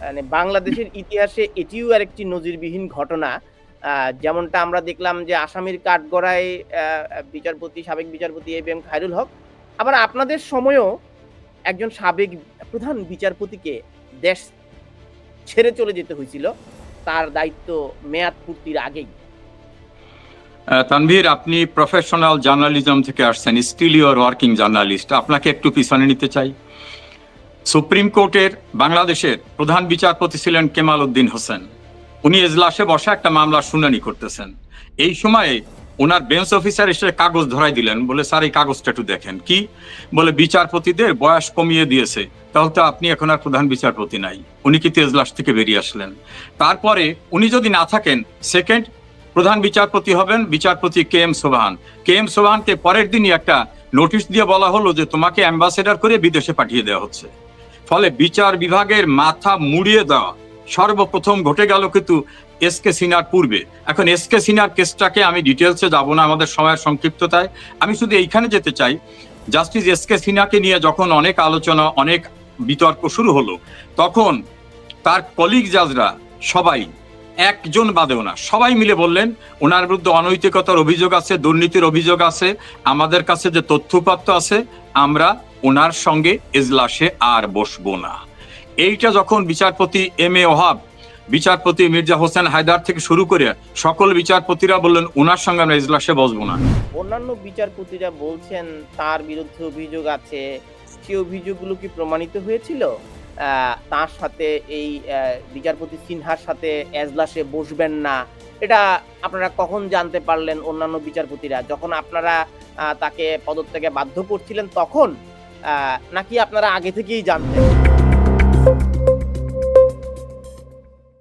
মানে বাংলাদেশের ইতিহাসে এটিও আরেকটি নজিরবিহীন ঘটনা। যেমনটা আমরা দেখলাম যে আসামির কাঠগড়ায় বিচারপতি, সাবেক বিচারপতি A B M Khairul Haque. আবার আপনাদের সময়ও একজন সাবেক প্রধান বিচারপতিকে দেশ ছেড়ে চলে যেতে হয়েছিল। তার দায়িত্ব মেয়াদ পূর্তির আগেই। তানভীর, আপনি প্রফেশনাল জার্নালিজম থেকে আসছেন স্টিল ইউর ওয়ার্কিং জার্নালিস্ট আপনাকে একটু পিছনে নিতে চাই। সুপ্রিম কোর্টের বাংলাদেশের প্রধান বিচারপতি ছিলেন কেমাল উদ্দিন হোসেন। উনি এজলাসে বসে একটা মামলার শুনানি করতেছেন। এই সময়ে ওনার বেঞ্চ অফিসার এসে কাগজ ধরাই দিলেন, বলে, স্যার, এই কাগজটা একটু দেখেন। কি? বলে, বিচারপতিদের বয়স কমিয়ে দিয়েছে, তাহলে তো আপনি এখন আর প্রধান বিচারপতি নাই। উনি কি তেজলাস থেকে বেরিয়ে আসলেন। তারপরে উনি যদি না থাকেন সেকেন্ড প্রধান বিচারপতি হবেন বিচারপতি কে এম সোবাহান। কে এম সোবাহানকে পরের দিনই একটা নোটিশ দিয়ে বলা হলো যে, তোমাকে অ্যাম্বাসেডার করে বিদেশে পাঠিয়ে দেওয়া হচ্ছে। ফলে বিচার বিভাগের মাথা মুড়িয়ে দেওয়া। সর্বপ্রথম ঘটে গেল কিন্তু এস কে সিনার পূর্বে। এখন এস কে সিনার কেসটাকে আমি ডিটেলসে যাব না, আমাদের সময়ের সংক্ষিপ্ততায়। আমি শুধু এইখানে যেতে চাই, জাস্টিস এস কে সিনহাকে নিয়ে যখন অনেক আলোচনা, অনেক বিতর্ক শুরু হলো, তখন তার কলিগ জাজরা সবাই একজন বাদেও না। সবাই মিলে বললেন, ওনার বিরুদ্ধে অনৈতিকতার অভিযোগ আছে, দুর্নীতির অভিযোগ আছে, আমাদের কাছে যে তথ্যপাত্র আছে, আমরা ওনার সঙ্গে এজলাসে আর বসবো না। এইটা যখন বিচারপতি এম এ ওহাব, বিচারপতি মির্জা হোসেন হায়দার থেকে শুরু করে সকল বিচারপতিরা বললেন, ওনার সঙ্গে আমরা এজলাসে বসবো না। অন্যান্য বিচারপতিরা বলছেন, তার বিরুদ্ধে অভিযোগ আছে। সেই অভিযোগগুলো কি প্রমাণিত হয়েছিল? তার সাথে এই বিচারপতি সিনহার সাথে এজলাসে বসবেন না। এটা আপনারা কখন জানতে পারলেন অন্যান্য বিচারপতিরা? যখন আপনারা তাকে পদত্যাগে বাধ্য করছিলেন তখন নাকি আপনারা আগে থেকেই জানতেন?